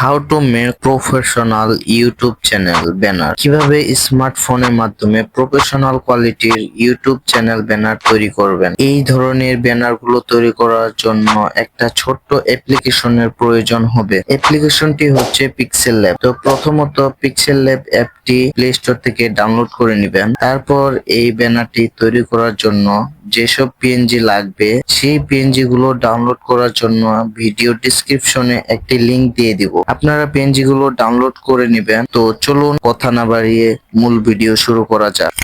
How to make professional YouTube channel banner কীভাবে স্মার্টফোনের মাধ্যমে প্রফেশনাল কোয়ালিটির ইউটিউব চ্যানেল ব্যানার তৈরি করবেন? এই ধরনের ব্যানারগুলো তৈরি করার জন্য একটা ছোট্ট অ্যাপ্লিকেশনের প্রয়োজন হবে। অ্যাপ্লিকেশনটি হচ্ছে পিক্সেল ল্যাব তো প্রথমত পিক্সেল ল্যাব অ্যাপটি প্লে স্টোর থেকে ডাউনলোড করে নেবেন। তারপর এই ব্যানারটি তৈরি করার জন্য যেসব পিএনজি লাগবে, সেই পিএনজি গুলো ডাউনলোড করার জন্য ভিডিও ডিসক্রিপশনে একটি লিংক দিয়ে দিব। আপনারা পিএনজি গুলো ডাউনলোড করে নেবেন। তো চলুন কথা না বাড়িয়ে মূল ভিডিও শুরু করা যাক।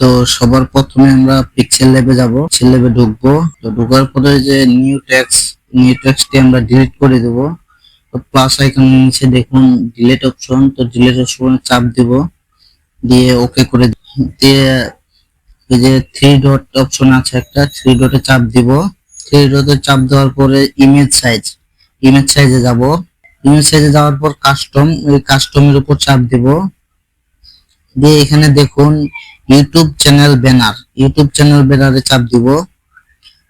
তো সবার প্রথমে আমরা পিক্সেল ল্যাবে যাব। পিক্সেল ল্যাবে ঢুকবো। তো ঢোকার পরে যে নিউ ট্যাক্স নিউ ট্যাক্সটি আমরা ডিলিট করে দেব। প্লাস আইকন নিচে দেখুন ডিলিট অপশন তো ডিলিট অপশনে চাপ দিব। দিয়ে ওকে করে দিয়ে এই যে থ্রি ডট অপশন আছে একটা থ্রি ডটে চাপ দিব। থ্রি ডটে চাপ দেওয়ার পরে ইমেজ সাইজ ইমেজ সাইজে যাব। ইমেজ সাইজে যাওয়ার পর কাস্টম ওই কাস্টমের উপর চাপ দিব। দিয়ে এখানে দেখুন YouTube channel banner YouTube channel ব্যানারে চাপ দিব।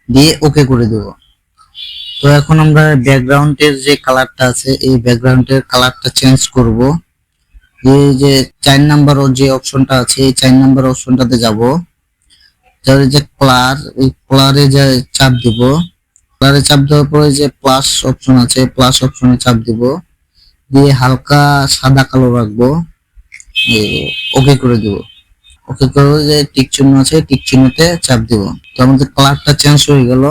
দিয়ে ওকে করে দেব। তো এখন আমরা ব্যাকগ্রাউন্ডের যে কালারটা আছে, এই ব্যাকগ্রাউন্ডের কালারটা চেঞ্জ করব। এই যে চার নাম্বার যে অপশনটা আছে, এই চার নাম্বার অপশনটাতে যাব। তাহলে যে কালার এই কালারে যে চাপ দিব কালারে চাপ দেওয়ার পরে যে প্লাস অপশন আছে প্লাস অপশনে চাপ দিব। দিয়ে হালকা সাদা কালো রাখব। ওকে করে দিব। ওকে করে যে টিক চিহ্ন আছে টিক চিহ্নতে চাপ দিব। তো আমাদের কালারটা চেঞ্জ হয়ে গেল।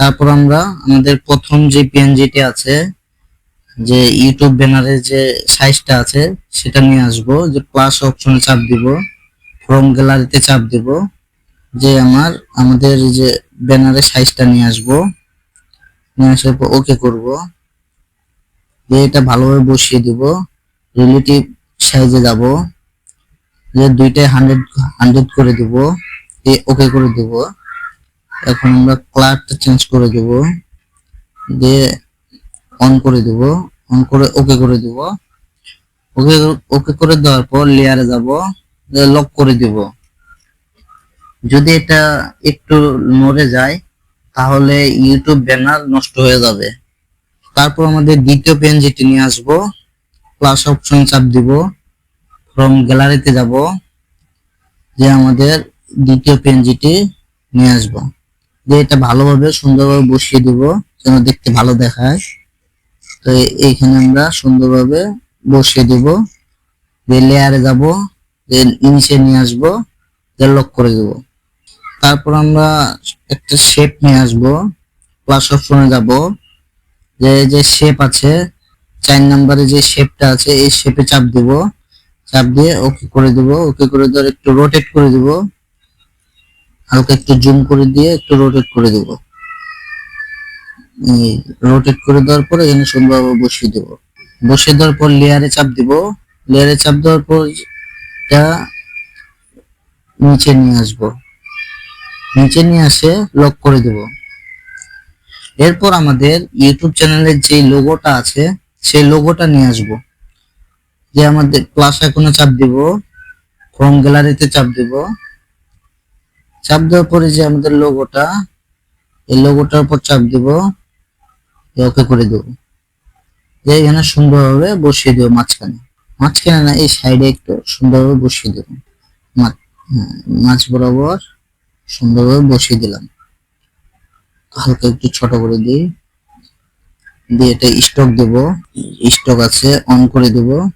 তারপর আমরা আমাদের প্রথম যে পিএনজিটি আছে, যে ইউটিউব ব্যানারের যে সাইজটা আছে, সেটা নিয়ে আসব। যে প্লাস অপশনে চাপ দিব ফ্রম গ্যালারিতে চাপ দিব, যে আমার, আমাদের যে ব্যানারের সাইজটা নিয়ে আসব। নিয়ে আসার পর ওকে করব। দিয়ে এটা ভালোভাবে বসিয়ে দিব রিলেটিভ সাইজে যাব। যে দুইটাই হান্ড্রেড হান্ড্রেড করে দিব ওকে করে দিব। এখন আমরা কালারটা চেঞ্জ করে দিব। দিয়ে অন করে দিব। অন করে ওকে করে দিব। ওকে ওকে করে দেওয়ার পর লেয়ারে যাব। লক করে দিব। যদি এটা একটু নড়ে যায়, তাহলে ইউটিউব ব্যানার নষ্ট হয়ে যাবে। তারপর আমাদের দ্বিতীয় পেন যেটি নিয়ে আসব প্লাস অপশন চাপ দিব। ফ্রম গ্যালারিতে যাব। যে আমাদের দ্বিতীয় পেনজিটি নিয়ে আসব। যে এটা ভালোভাবে সুন্দরভাবে বসিয়ে দিব, যেন দেখতে ভালো দেখায়। তো এইখানে আমরা সুন্দরভাবে বসিয়ে দিব। যে লেয়ারে যাব, যে নিচে নিয়ে আসব, যে লক করে দেব। তারপর আমরা একটা শেপ নিয়ে আসব প্লাস অপশনে যাব। যে যে শেপ আছে, চার নাম্বারে যে শেপটা আছে, এই শেপে চাপ দিব। চাপ দিয়ে ওকে করে দিব। ওকে করে দেওয়ার একটু রোটেট করে দিব। হালকা একটু জুম করে দিয়ে একটু রোটেট করে দিব। রোটেট করে দেওয়ার পর এখানে সুন্দরভাবে বসিয়ে দেব। বসিয়ে দেওয়ার পর লেয়ারে চাপ দিব। লেয়ারে চাপ দেওয়ার পর নিচে নিয়ে আসব। নিচে নিয়ে আসে লক করে দেব। এরপর আমাদের ইউটিউব চ্যানেলের যে লোগোটা আছে, সেই লোগোটা নিয়ে আসব। যে আমাদের প্লাস আইকনে চাপ দিব ফ্রম গ্যালারিতে চাপ দিব। চাপ দেওয়ার পরে যে আমাদের লোগোটা এই লোগোটার উপর চাপ দিব ওকে করে দেব। যে এখানে সুন্দরভাবে বসিয়ে দেবো মাঝখানে। মাঝখানে না এই সাইডে একটু সুন্দরভাবে বসিয়ে দেবো। মা- হ্যাঁ, বরাবর সুন্দরভাবে বসিয়ে দিলাম। হালকা একটু ছোট করে দিই। দিয়ে এটা স্টক দেব। স্টক আছে অন করে দেব।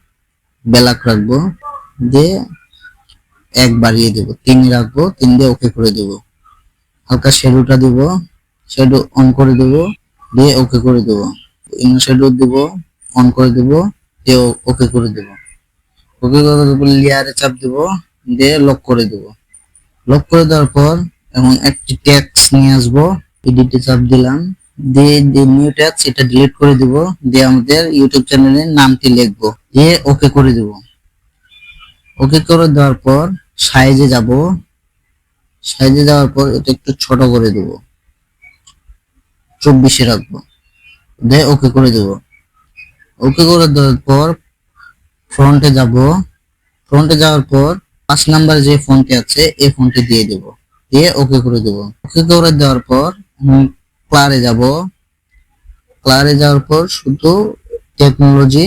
ব্যালাক রাখব। দিয়ে এক বাড়িয়ে দেব। তিন রাখব, তিন দিয়ে ওকে করে দেব। হালকা শ্যাডোটা দিব, শ্যাডো অন করে দেব, দিয়ে ওকে করে দেব। ইনো শ্যাডো দিব অন করে দেব, দিয়ে ওকে করে দেব। ওকে করে দেব লেয়ারে চাপ দেব, দিয়ে লক করে দেব। লক করে দেওয়ার পর এখন একটি ট্যাক্স নিয়ে আসব এডিটে চাপ দিলাম। দিয়ে নিউ ট্যাক্স এটা ডিলিট করে দিব, দিয়ে আমাদের ইউটিউব চ্যানেলের নামটি লিখব, দিয়ে ওকে করে দিব। ওকে করে দেওয়ার পর সাইজে যাব। সাইজে যাওয়ার পর এটা একটু ছোট করে দেব। চব্বিশে রাখব। দিয়ে ওকে করে দেব। ওকে করে দেওয়ার পর ফ্রন্টে যাব। ফ্রন্টে যাওয়ার পর পাঁচ নাম্বার যে ফোনটি আছে, এই ফোনটি দিয়ে দেব। দিয়ে ওকে করে দেব। ওকে করে দেওয়ার পর ক্লারে যাব। ক্লারে যাওয়ার পর শুধু টেকনোলজি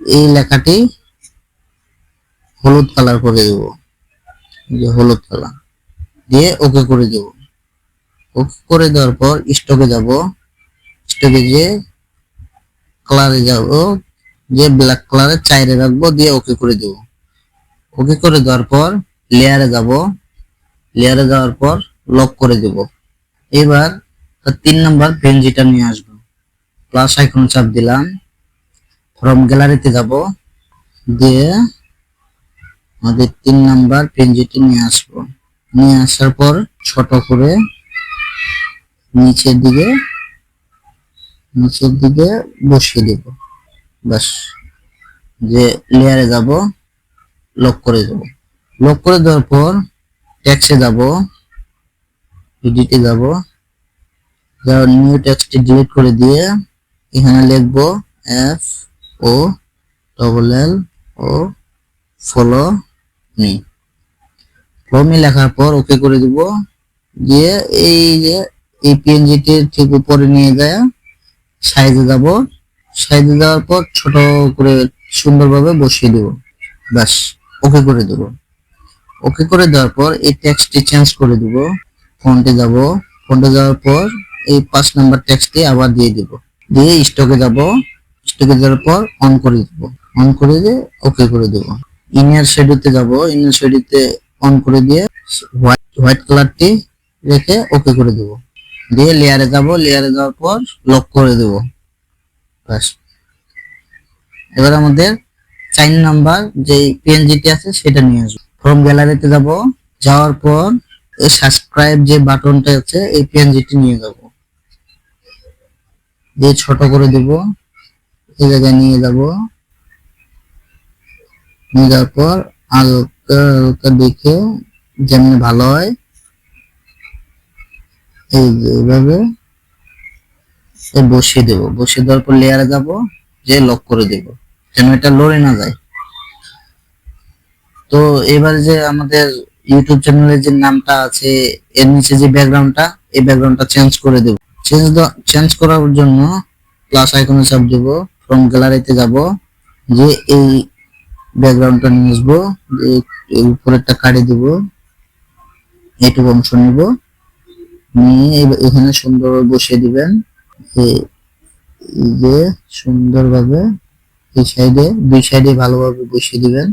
এই লেখাটি হলুদ কালার করে দেব। যে হলুদ কালার দিয়ে ওকে করে দেব। ওকে করে দেওয়ার পর স্টকে যাব। স্টকে যে কালারে যাব। যে ব্ল্যাক কালারের চাইরে রাখব, দিয়ে ওকে করে দেব। ওকে করে দেওয়ার পর লেয়ারে যাব। লেয়ারে যাওয়ার পর লক করে দেব। এবার তিন নাম্বার পেনজিটা নিয়ে আসব। প্লাস আইকন চাপ দিলাম। ফ্রম গ্যালারিতে যাব। দিয়ে আমাদের তিন নাম্বার পেনজিটি নিয়ে আসব। নিয়ে আসার পর ছোট করে নিচের দিকে নিচের দিকে বসিয়ে দেব। বাস যে লেয়ারে যাব লক করে দেব। লক করে দেওয়ার পর ট্যাক্সে যাব এডিটে যাব। যার নিউ টেক্সটটি ডিলিট করে দিয়ে এখানে লিখব F O double L O follow me. Follow লেখার পর ওকে করে দিব। দিয়ে এই যে এই পিএনজিটি ঠিক উপরে নিয়ে যায় সাইজে যাব। সাইজে যাওয়ার পর ছোট করে সুন্দরভাবে বসিয়ে দেব। ব্যাস ওকে করে দেব। ওকে করে দেওয়ার পর এই টেক্সটটি চেঞ্জ করে দেব। ফন্টে যাব। ফন্টে যাওয়ার পর এই পাঁচ নাম্বার টেক্সটটি আবার দিয়ে দিব। দিয়ে স্টকে যাব। স্টকে যাওয়ার পর অন করে দেব। অন করে দিয়ে ওকে করে দেব। ইনার শেডোতে যাব ইনার শেডোতে অন করে দিয়ে হোয়াইট হোয়াইট কালারটি রেখে ওকে করে দেব। দিয়ে লেয়ারে যাব লেয়ারে যাওয়ার পর লক করে দেব। ব্যাস। এবার আমাদের চার নাম্বার যে পিএনজিটি আছে সেটা নিয়ে আসব। ফ্রম গ্যালারিতে যাব, যাওয়ার পর এই সাবস্ক্রাইব যে বাটনটা আছে, এই পিএনজিটি নিয়ে যাব। দিয়ে ছোট করে দেব, এই জায়গায় নিয়ে যাব। নিয়ে পর দেখে ভালো হয়। এই এইভাবে দেব। দেওয়ার পর যাব, যে লক করে দেব, যেন এটা লড়ে না যায়। তো এবার যে আমাদের ইউটিউব চ্যানেলের যে নামটা আছে, এর নিচে যে ব্যাকগ্রাউন্ডটা এই ব্যাকগ্রাউন্ডটা চেঞ্জ করে দেব। চেঞ্জ চেঞ্জ করার জন্য প্লাস আইকনে চাপ দেব। ফ্রম গ্যালারিতে যাব, যে এই ব্যাকগ্রাউন্ডটা নিয়ে আসব, এই উপরেরটা কাটে দিব, এইটুকু অংশ নিব, নিয়ে এখানে সুন্দরভাবে বসিয়ে দিবেন। এই যে সুন্দরভাবে এই সাইডে, দুই সাইডে ভালোভাবে বসিয়ে দিবেন।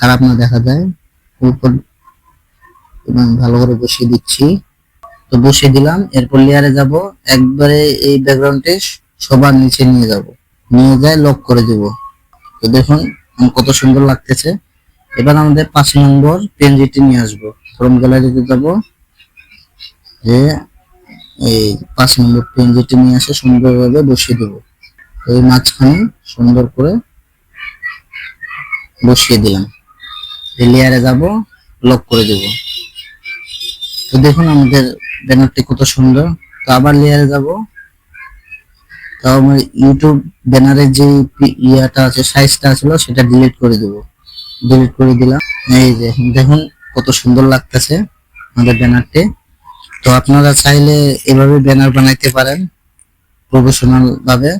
খারাপ না দেখা যায়। উপর এবং ভালো করে বসিয়ে দিচ্ছি। তো বসিয়ে দিলাম, এরপর লেয়ারে যাব। একবারে এই ব্যাকগ্রাউন্ডে সবার নিচে নিয়ে যাব। নিয়ে যায় লক করে দেব। তো দেখুন কত সুন্দর লাগতেছে। এবার আমাদের পাঁচ নম্বর পেনজিটি নিয়ে আসব। ফ্রম গ্যালারিতে যাব। যে এই পাঁচ নম্বর পেনজিটি নিয়ে আসে সুন্দরভাবে বসিয়ে দেব। এই মাঝখানে সুন্দর করে বসিয়ে দিলাম। লেয়ারে যাব লক করে দেব। তো দেখুন আমাদের ব্যানারটি কত সুন্দর। তো আবার লেয়ারে যাব। তো আমার ইউটিউব ব্যানারের যে ইয়াটা আছে সাইজটা ছিল সেটা ডিলিট করে দেব। ডিলিট করে দিলাম। এই যে, দেখুন কত সুন্দর লাগতেছে আমাদের ব্যানারটি। তো আপনারা চাইলে এভাবে ব্যানার বানাইতে পারেন প্রফেশনাল ভাবে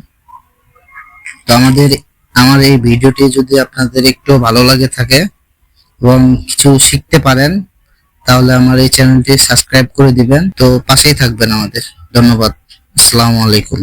তো আমাদের, আমার এই ভিডিওটি যদি আপনাদের একটু ভালো লাগে থাকে এবং কিছু শিখতে পারেন, তাহলে আমার এই চ্যানেলটি সাবস্ক্রাইব করে দিবেন। তো পাশেই থাকবেন আমাদের। ধন্যবাদ। আসসালামু আলাইকুম।